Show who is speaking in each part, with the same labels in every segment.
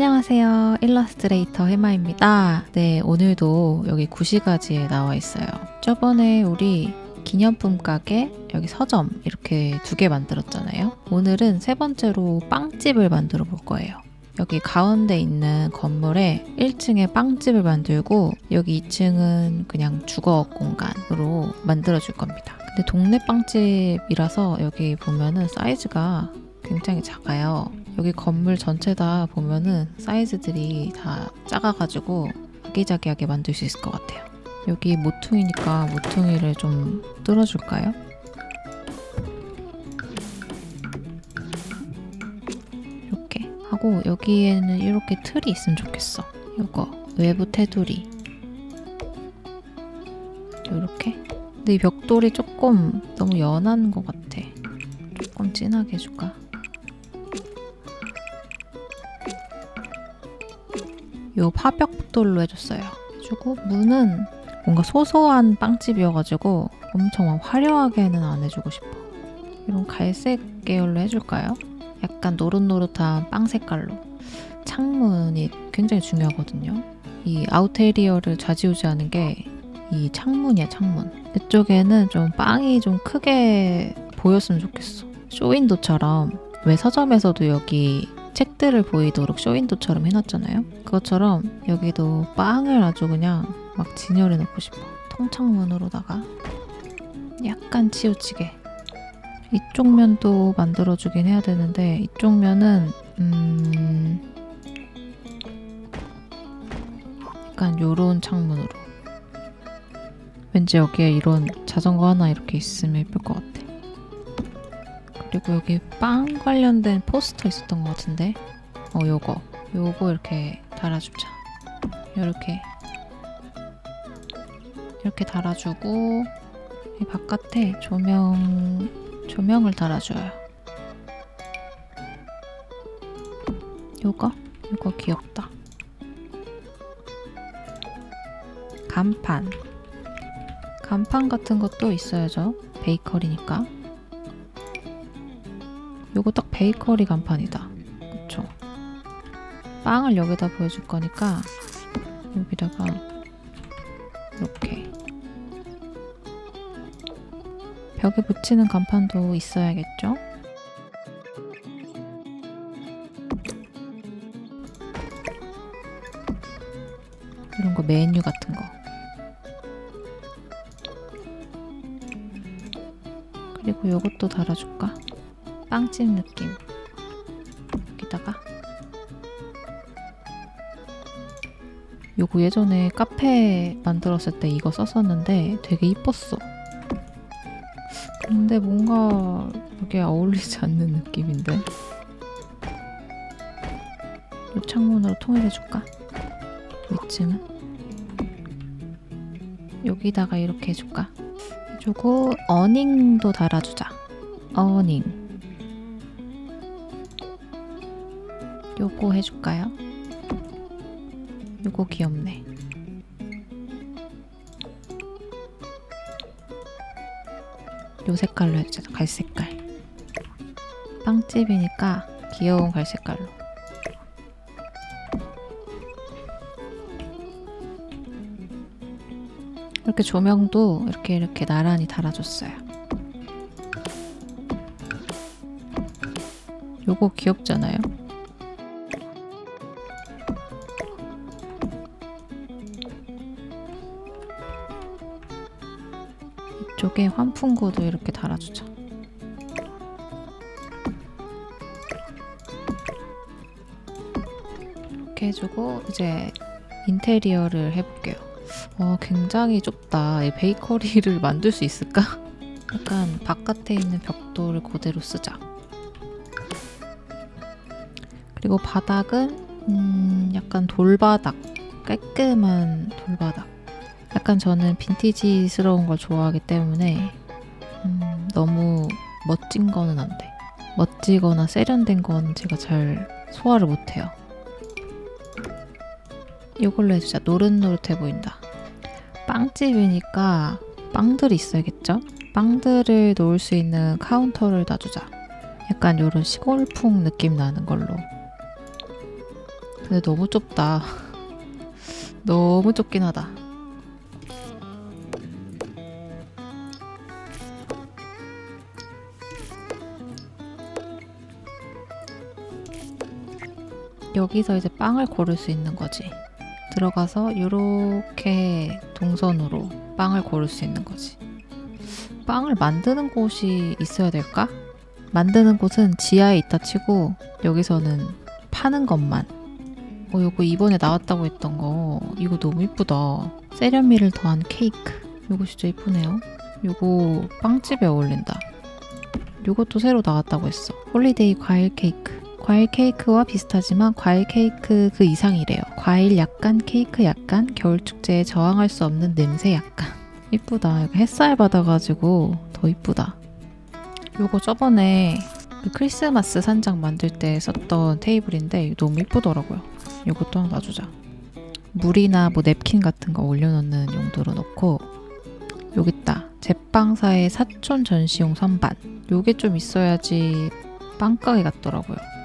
Speaker 1: 안녕하세요. 일러스트레이터 해마입니다. 네, 오늘도 여기 구시가지에 나와 있어요. 저번에 우리 기념품 가게 여기 서점 이렇게 두 개 만들었잖아요. 오늘은 세 번째로 빵집을 만들어 볼 거예요. 여기 가운데 있는 건물에 1층에 빵집을 만들고 여기 2층은 그냥 주거 공간으로 만들어 줄 겁니다. 근데 동네 빵집이라서 여기 보면은 사이즈가 굉장히 작아요. 여기 건물 전체 다 보면은 사이즈들이 다 작아가지고 아기자기하게 만들 수 있을 것 같아요. 여기 모퉁이니까 모퉁이를 좀 뚫어줄까요? 이렇게 하고 여기에는 이렇게 틀이 있으면 좋겠어. 이거 외부 테두리 이렇게. 근데 이 벽돌이 조금 너무 연한 것 같아. 조금 진하게 해줄까? 요 파벽돌로 해줬어요. 해주고 문은 뭔가 소소한 빵집이어가지고 엄청 막 화려하게는 안 해주고 싶어. 이런 갈색 계열로 해줄까요? 약간 노릇노릇한 빵 색깔로. 창문이 굉장히 중요하거든요. 이 아우테리어를 좌지우지하는 게 이 창문이야 창문. 이쪽에는 좀 빵이 좀 크게 보였으면 좋겠어. 쇼윈도처럼 왜 서점에서도 여기 책들을 보이도록 쇼윈도처럼 해놨잖아요. 그것처럼 여기도 빵을 아주 그냥 막 진열해 놓고 싶어. 통창문으로다가 약간 치우치게. 이쪽 면도 만들어주긴 해야 되는데 이쪽 면은 음 약간 요런 창문으로 왠지 여기에 이런 자전거 하나 이렇게 있으면 예쁠 것 같아. 그리고 여기 빵 관련된 포스터 있었던 것 같은데? 어 요거. 요거 이렇게 달아주자. 이렇게. 이렇게 달아주고 이 바깥에 조명 조명을 달아줘요. 요거? 요거 귀엽다. 간판. 간판 같은 것도 있어야죠. 베이커리니까 요거 딱 베이커리 간판이다. 그쵸? 빵을 여기다 보여줄 거니까 여기다가 이렇게 벽에 붙이는 간판도 있어야겠죠? 이런 거 메뉴 같은 거. 그리고 요것도 달아줄까? 빵집 느낌. 여기다가. 요거 예전에 카페 만들었을 때 이거 썼었는데 되게 이뻤어. 근데 뭔가 여기에 어울리지 않는 느낌인데? 요 창문으로 통일해줄까? 위층은? 여기다가 이렇게 해줄까? 해주고 어닝도 달아주자. 어닝 요거 해줄까요? 요거 귀엽네. 요 색깔로 해주자. 갈색깔. 빵집이니까 귀여운 갈색깔로. 이렇게 조명도 이렇게 이렇게 나란히 달아줬어요. 요거 귀엽잖아요? 이쪽에 환풍구도 이렇게 달아주자. 이렇게 해주고 이제 인테리어를 해볼게요. 어, 굉장히 좁다. 이 베이커리를 만들 수 있을까? 약간 바깥에 있는 벽돌을 그대로 쓰자. 그리고 바닥은 음, 약간 돌바닥, 깔끔한 돌바닥. 약간 저는 빈티지스러운 걸 좋아하기 때문에 음, 너무 멋진 거는 안 돼. 멋지거나 세련된 건 제가 잘 소화를 못해요. 이걸로 해주자. 노릇노릇해 보인다. 빵집이니까 빵들이 있어야겠죠? 빵들을 놓을 수 있는 카운터를 놔주자. 약간 이런 시골풍 느낌 나는 걸로. 근데 너무 좁다. 너무 좁긴 하다. 여기서 이제 빵을 고를 수 있는 거지. 들어가서 이렇게 동선으로 빵을 고를 수 있는 거지. 빵을 만드는 곳이 있어야 될까? 만드는 곳은 지하에 있다 치고 여기서는 파는 것만. 어, 요거 이번에 나왔다고 했던 거 이거 너무 이쁘다. 세련미를 더한 케이크. 요거 진짜 이쁘네요. 요거 빵집에 어울린다. 요것도 새로 나왔다고 했어. 홀리데이 과일 케이크. 과일 케이크와 비슷하지만 과일 케이크 그 이상이래요. 과일 약간, 케이크 약간, 겨울 축제에 저항할 수 없는 냄새 약간. 이쁘다. 햇살 받아가지고 더 이쁘다. 요거 저번에 그 크리스마스 산장 만들 때 썼던 테이블인데 너무 이쁘더라고요. 요것도 하나 놔주자. 물이나 뭐 냅킨 같은 거 올려놓는 용도로 놓고 여기 있다. 제빵사의 사촌 전시용 선반. 요게 좀 있어야지 빵가게 같더라고요.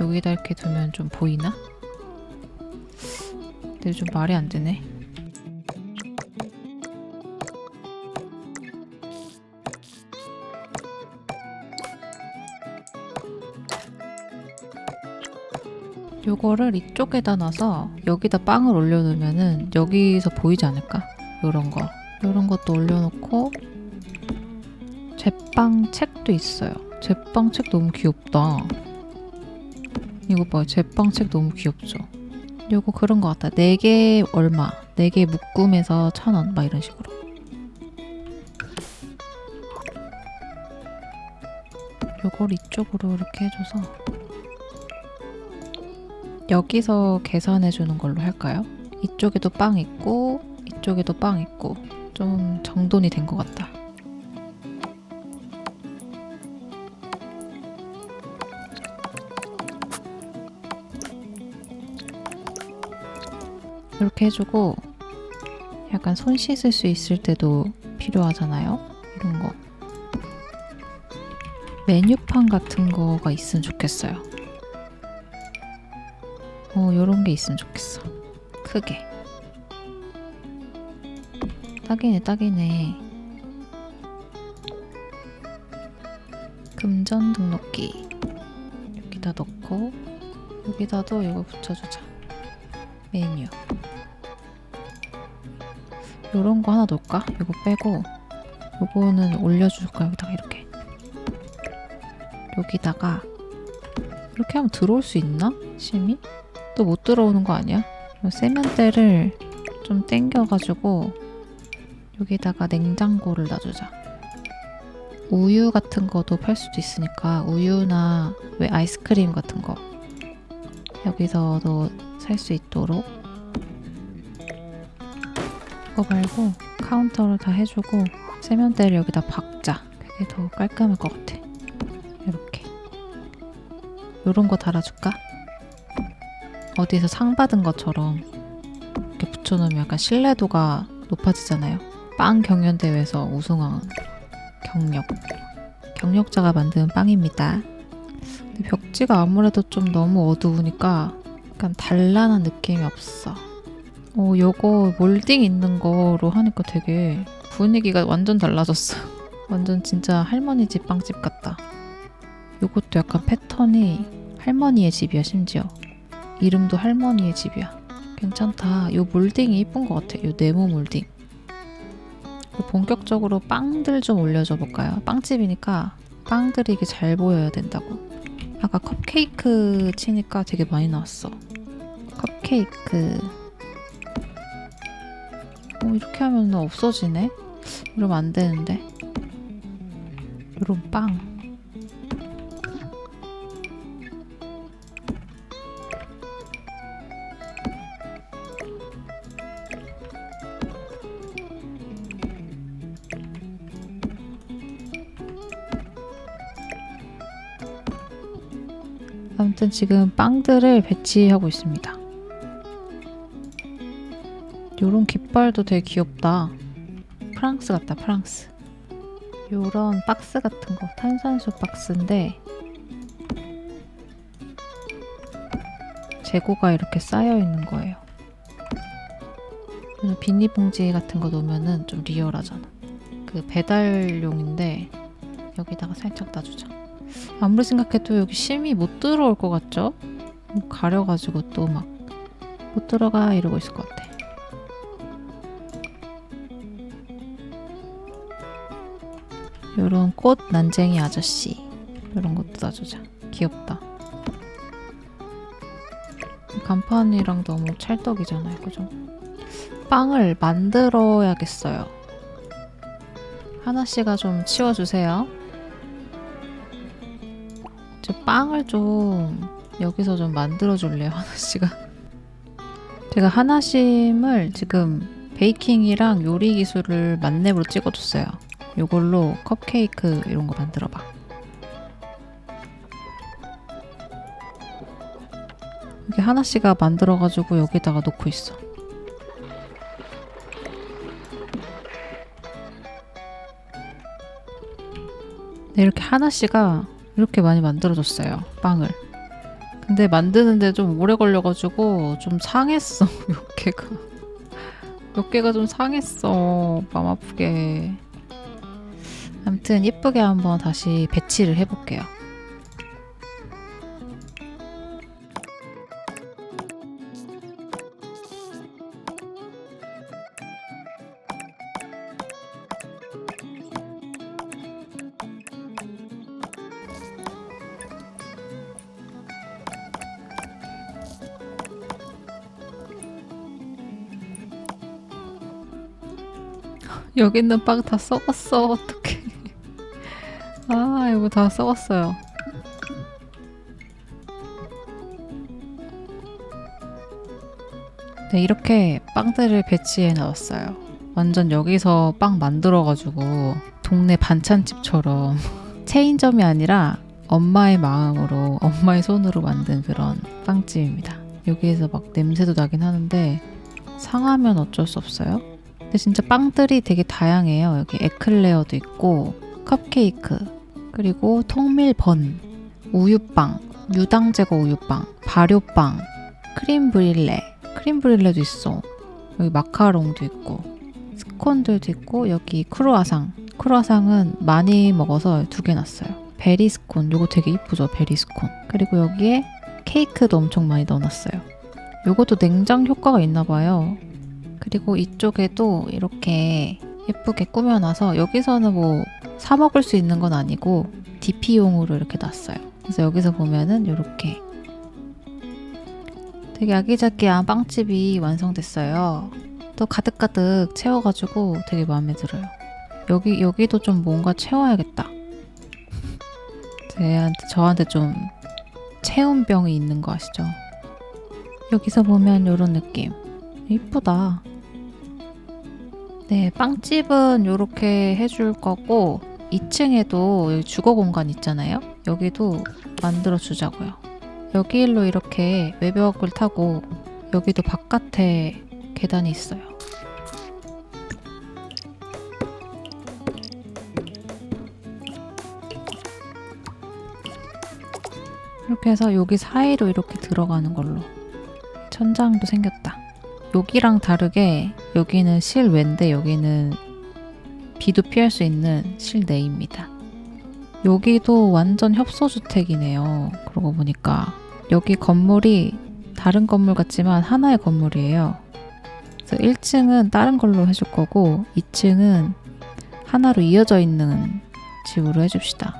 Speaker 1: 여기다 이렇게 두면 좀 보이나? 근데 좀 말이 안 되네. 요거를 이쪽에다 놔서 여기다 빵을 올려놓으면은 여기서 보이지 않을까? 요런 거. 요런 것도 올려놓고 제빵 책도 있어요. 제빵 책 너무 귀엽다. 이거 봐요. 제빵 책 너무 귀엽죠? 요거 그런 거 같다. 4개 얼마? 4개 묶음에서 천 원? 막 이런 식으로. 요걸 이쪽으로 이렇게 해줘서 여기서 계산해 주는 걸로 할까요? 이쪽에도 빵 있고 이쪽에도 빵 있고 좀 정돈이 된 것 같다. 이렇게 해주고 약간 손 씻을 수 있을 때도 필요하잖아요. 이런 거. 메뉴판 같은 거가 있으면 좋겠어요. 어, 요런 게 있으면 좋겠어. 크게. 딱이네, 딱이네. 금전 등록기. 여기다 넣고, 여기다도 이거 붙여주자. 메뉴. 요런 거 하나 넣을까? 이거 빼고, 요거는 올려줄까? 여기다가 이렇게. 여기다가, 이렇게 하면 들어올 수 있나? 심이? 또 못 들어오는 거 아니야? 이 세면대를 좀 땡겨가지고 여기다가 냉장고를 놔주자. 우유 같은 거도 팔 수도 있으니까 우유나 왜 아이스크림 같은 거 여기서도 살 수 있도록 그거 말고 카운터를 다 해주고 세면대를 여기다 박자. 그게 더 깔끔할 것 같아. 이렇게. 요런 거 달아줄까? 어디서 상 받은 것처럼 이렇게 붙여놓으면 약간 신뢰도가 높아지잖아요. 빵 경연대회에서 우승한 경력. 경력자가 만든 빵입니다. 근데 벽지가 아무래도 좀 너무 어두우니까 약간 단란한 느낌이 없어. 어, 요거 몰딩 있는 거로 하니까 되게 분위기가 완전 달라졌어. 완전 진짜 할머니 집 빵집 같다. 요것도 약간 패턴이 할머니의 집이야, 심지어. 이름도 할머니의 집이야. 괜찮다. 요 몰딩이 이쁜 것 같아. 요 네모 몰딩. 본격적으로 빵들 좀 올려줘 볼까요? 빵집이니까 빵들이 이게 잘 보여야 된다고. 아까 컵케이크 치니까 되게 많이 나왔어. 컵케이크. 어, 이렇게 하면 없어지네? 이러면 안 되는데. 이런 빵. 아무튼 지금 빵들을 배치하고 있습니다. 요런 깃발도 되게 귀엽다. 프랑스 같다, 프랑스. 요런 박스 같은 거, 탄산수 박스인데 재고가 이렇게 쌓여 있는 거예요. 그래서 비닐봉지 같은 거 놓으면은 좀 리얼하잖아. 그 배달용인데 여기다가 살짝 놔주자. 아무리 생각해도 여기 심이 못 들어올 것 같죠? 뭐 가려가지고 또 막 못 들어가 이러고 있을 것 같아. 요런 꽃 난쟁이 아저씨 이런 것도 놔주자. 귀엽다. 간판이랑 너무 찰떡이잖아요, 그죠? 빵을 만들어야겠어요. 하나씨가 좀 치워주세요. 저 빵을 좀 여기서 좀 만들어줄래요, 하나씨가? 제가 하나심을 지금 베이킹이랑 요리 기술을 만렙으로 찍어줬어요. 요걸로 컵케이크 이런 거 만들어봐. 여기 하나씨가 만들어 가지고 여기다가 놓고 있어. 네, 이렇게 하나씨가 이렇게 많이 만들어줬어요. 빵을. 근데 만드는데 좀 오래 걸려가지고 좀 상했어. 몇 개가. 몇 개가 좀 상했어. 마음 아프게. 아무튼 예쁘게 한번 다시 배치를 해볼게요. 여기 있는 빵 다 썩었어. 어떡해. 아, 이거 다 썩었어요. 네, 이렇게 빵들을 배치해 놨어요. 완전 여기서 빵 만들어가지고 동네 반찬집처럼 체인점이 아니라 엄마의 마음으로 엄마의 손으로 만든 그런 빵집입니다. 여기에서 막 냄새도 나긴 하는데 상하면 어쩔 수 없어요. 근데 진짜 빵들이 되게 다양해요. 여기 에클레어도 있고 컵케이크 그리고 통밀번 우유빵 유당 제거 우유빵 발효빵 크림 브릴레 크림 브릴레도 있어. 여기 마카롱도 있고 스콘들도 있고 여기 크루아상 크루아상은 많이 먹어서 두개 놨어요. 베리 스콘 요거 되게 이쁘죠 베리 스콘 그리고 여기에 케이크도 엄청 많이 넣어놨어요. 요것도 냉장 효과가 있나 봐요. 그리고 이쪽에도 이렇게 예쁘게 꾸며놔서 여기서는 뭐 사 먹을 수 있는 건 아니고 DP용으로 이렇게 놨어요. 그래서 여기서 보면은 이렇게 되게 아기자기한 빵집이 완성됐어요. 또 가득가득 채워가지고 되게 마음에 들어요. 여기 여기도 좀 뭔가 채워야겠다. 쟤한테 저한테 좀 체온병이 있는 거 아시죠? 여기서 보면 이런 느낌. 이쁘다. 네, 빵집은 이렇게 해줄 거고 2층에도 여기 주거 공간 있잖아요. 여기도 만들어 주자고요. 여기 일로 이렇게 외벽을 타고 여기도 바깥에 계단이 있어요. 이렇게 해서 여기 사이로 이렇게 들어가는 걸로 천장도 생겼다. 여기랑 다르게 여기는 실외인데 여기는 비도 피할 수 있는 실내입니다. 여기도 완전 협소주택이네요. 그러고 보니까 여기 건물이 다른 건물 같지만 하나의 건물이에요. 그래서 1층은 다른 걸로 해줄 거고 2층은 하나로 이어져 있는 집으로 해줍시다.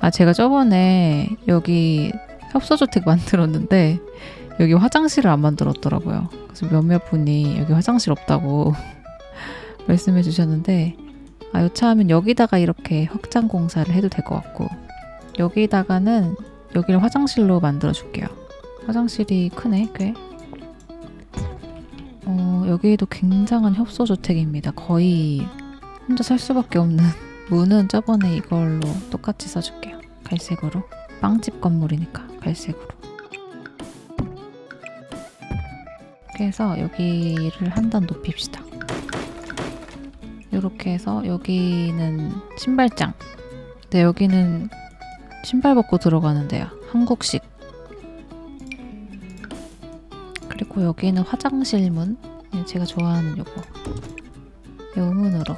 Speaker 1: 아 제가 저번에 여기 협소주택 만들었는데 여기 화장실을 안 만들었더라고요. 그래서 몇몇 분이 여기 화장실 없다고 말씀해 주셨는데 아 여차하면 여기다가 이렇게 확장 공사를 해도 될 것 같고 여기다가는 여기를 화장실로 만들어 줄게요. 화장실이 크네 꽤. 어 여기도 굉장한 협소 주택입니다. 거의 혼자 살 수밖에 없는 문은 저번에 이걸로 똑같이 써줄게요. 갈색으로 빵집 건물이니까 갈색으로. 이렇게 해서 여기를 한 단 높입시다. 이렇게 해서 여기는 신발장. 근데 여기는 신발 벗고 들어가는 데야. 한국식. 그리고 여기는 화장실 문. 예, 제가 좋아하는 요거. 요 문으로.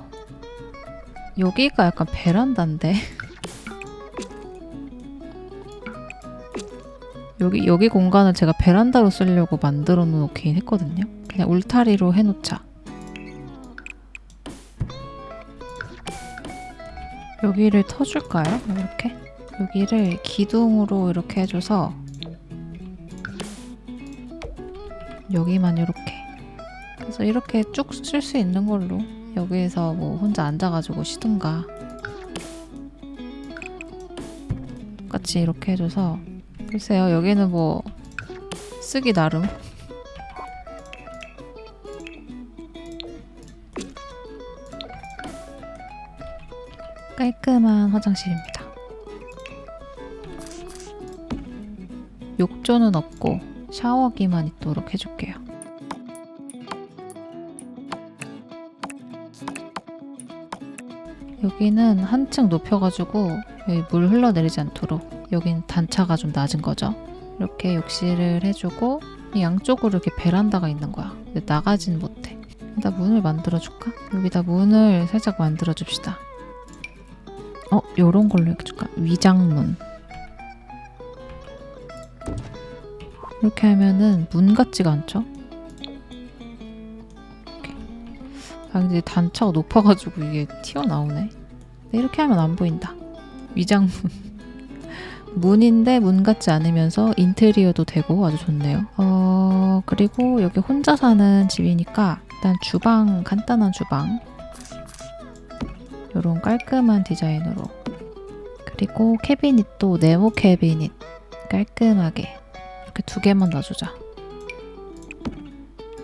Speaker 1: 여기가 약간 베란다인데. 여기 여기 공간을 제가 베란다로 쓰려고 만들어 놓긴 했거든요. 그냥 울타리로 해놓자. 여기를 터줄까요? 이렇게 여기를 기둥으로 이렇게 해줘서 여기만 이렇게 그래서 이렇게 쭉 쓸 수 있는 걸로 여기에서 뭐 혼자 앉아가지고 쉬든가 똑같이 이렇게 해줘서 글쎄요 여기는 뭐 쓰기 나름 깔끔한 화장실입니다. 욕조는 없고 샤워기만 있도록 해줄게요. 여기는 한층 높여가지고 여기 물 흘러내리지 않도록 여긴 단차가 좀 낮은 거죠. 이렇게 욕실을 해주고 이 양쪽으로 이렇게 베란다가 있는 거야. 근데 나가진 못해. 여기다 문을 만들어줄까? 여기다 문을 살짝 만들어줍시다. 어, 요런 걸로 해줄까? 위장문. 이렇게 하면은 문 같지가 않죠? 아, 근데 단차가 높아가지고 이게 튀어나오네. 이렇게 하면 안 보인다. 위장문. 문인데 문 같지 않으면서 인테리어도 되고 아주 좋네요. 어, 그리고 여기 혼자 사는 집이니까 일단 주방, 간단한 주방. 이런 깔끔한 디자인으로. 그리고 캐비닛도 네모 캐비닛. 깔끔하게. 이렇게 두 개만 놔주자.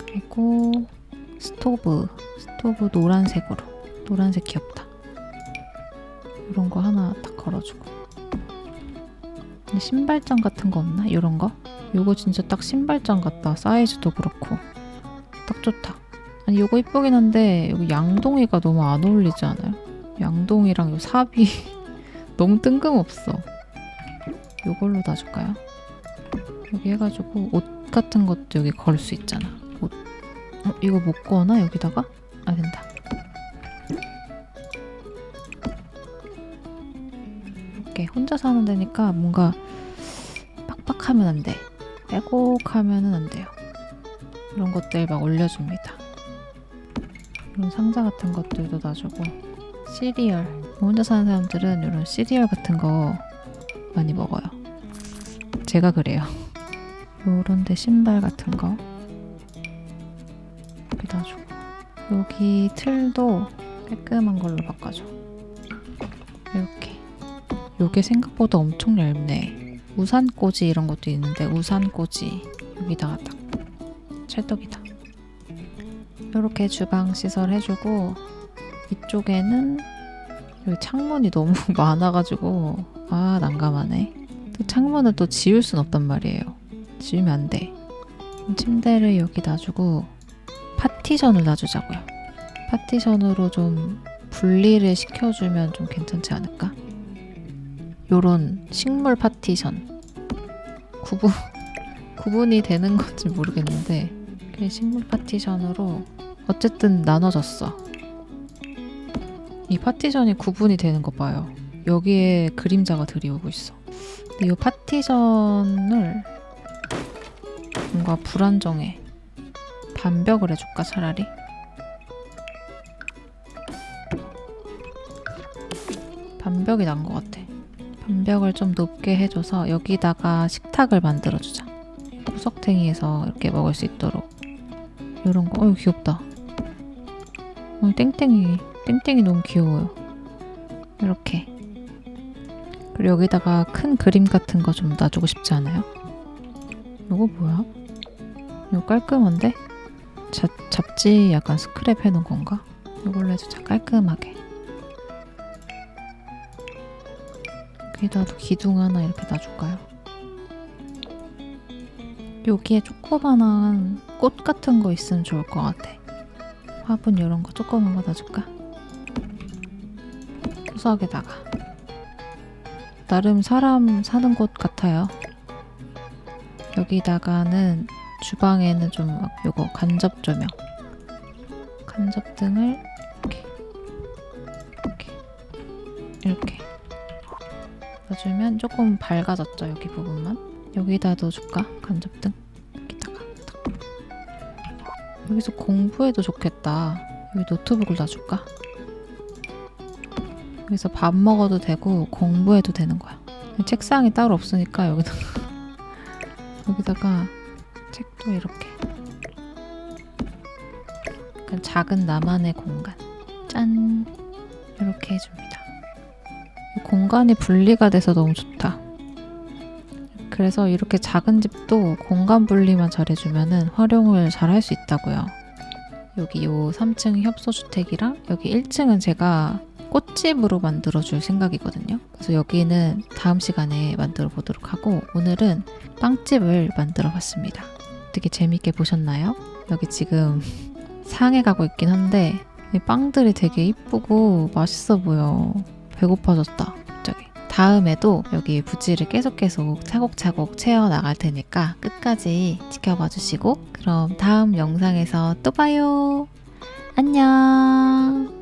Speaker 1: 그리고 스토브. 스토브 노란색으로. 노란색 귀엽다. 이런 거 하나 딱 걸어주고 신발장 같은 거 없나? 이런 거? 요거 진짜 딱 신발장 같다 사이즈도 그렇고 딱 좋다 아니 요거 이쁘긴 한데 여기 양동이가 너무 안 어울리지 않아요? 양동이랑 요 삽이 너무 뜬금없어. 요걸로 놔줄까요? 여기 해가지고 옷 같은 것도 여기 걸 수 있잖아. 옷. 어, 이거 못 거나 여기다가? 아 된다. 이렇게 혼자 사는 데니까 뭔가 빡빡하면 안 돼. 빼곡하면은 안 돼요. 이런 것들 막 올려줍니다. 이런 상자 같은 것들도 놔주고 시리얼 혼자 사는 사람들은 이런 시리얼 같은 거 많이 먹어요 제가 그래요 요런데 신발 같은 거 여기 놔주고 여기 틀도 깔끔한 걸로 바꿔줘 이렇게 요게 생각보다 엄청 얇네 우산꽂이 이런 것도 있는데 우산꽂이 여기다가 딱 찰떡이다 이렇게 주방 시설 해주고 이쪽에는 여기 창문이 너무 많아가지고 아 난감하네. 또 창문을 또 지울 순 없단 말이에요. 지우면 안 돼. 침대를 여기 놔주고 파티션을 놔주자고요. 파티션으로 좀 분리를 시켜주면 좀 괜찮지 않을까? 요런 식물 파티션 구분 구분이 되는 건지 모르겠는데 이렇게 식물 파티션으로 어쨌든 나눠졌어. 이 파티션이 구분이 되는 거 봐요. 여기에 그림자가 들이오고 있어. 근데 이 파티션을 뭔가 불안정해. 반벽을 해줄까 차라리? 반벽이 난 것 같아. 반벽을 좀 높게 해줘서 여기다가 식탁을 만들어주자. 구석탱이에서 이렇게 먹을 수 있도록. 이런 거, 어유 귀엽다. 어, 땡땡이, 땡땡이 너무 귀여워요. 이렇게. 그리고 여기다가 큰 그림 같은 거 좀 놔주고 싶지 않아요? 이거 뭐야? 이거 깔끔한데? 잡, 잡지 약간 스크랩 해놓은 건가? 이걸로 해주자 깔끔하게. 여기다도 기둥 하나 이렇게 놔줄까요? 여기에 조그만한 꽃 같은 거 있으면 좋을 것 같아. 화분 이런 거 조그만 거 놔줄까? 구석에다가 나름 사람 사는 곳 같아요. 여기다가는 주방에는 좀막 요거 간접 조명 간접 등을 이렇게 이렇게 이렇게 놔주면 조금 밝아졌죠 여기 부분만. 여기다 넣어줄까? 간접등? 여기다가 딱. 여기서 공부해도 좋겠다. 여기 노트북을 놔줄까? 여기서 밥 먹어도 되고 공부해도 되는 거야. 책상이 따로 없으니까 여기다가. 여기다가 책도 이렇게. 작은 나만의 공간. 짠! 이렇게 해줍니다 공간이 분리가 돼서 너무 좋다 그래서 이렇게 작은 집도 공간 분리만 잘해주면 활용을 잘 할 수 있다고요 여기 요 3층 협소주택이랑 여기 1층은 제가 꽃집으로 만들어 줄 생각이거든요. 그래서 여기는 다음 시간에 만들어 보도록 하고 오늘은 빵집을 만들어 봤습니다. 되게 재밌게 보셨나요? 여기 지금 상해 가고 있긴 한데 이 빵들이 되게 이쁘고 맛있어 보여. 배고파졌다. 다음에도 여기 부지를 계속 계속 차곡차곡 채워 나갈 테니까 끝까지 지켜봐 주시고 그럼 다음 영상에서 또 봐요. 안녕.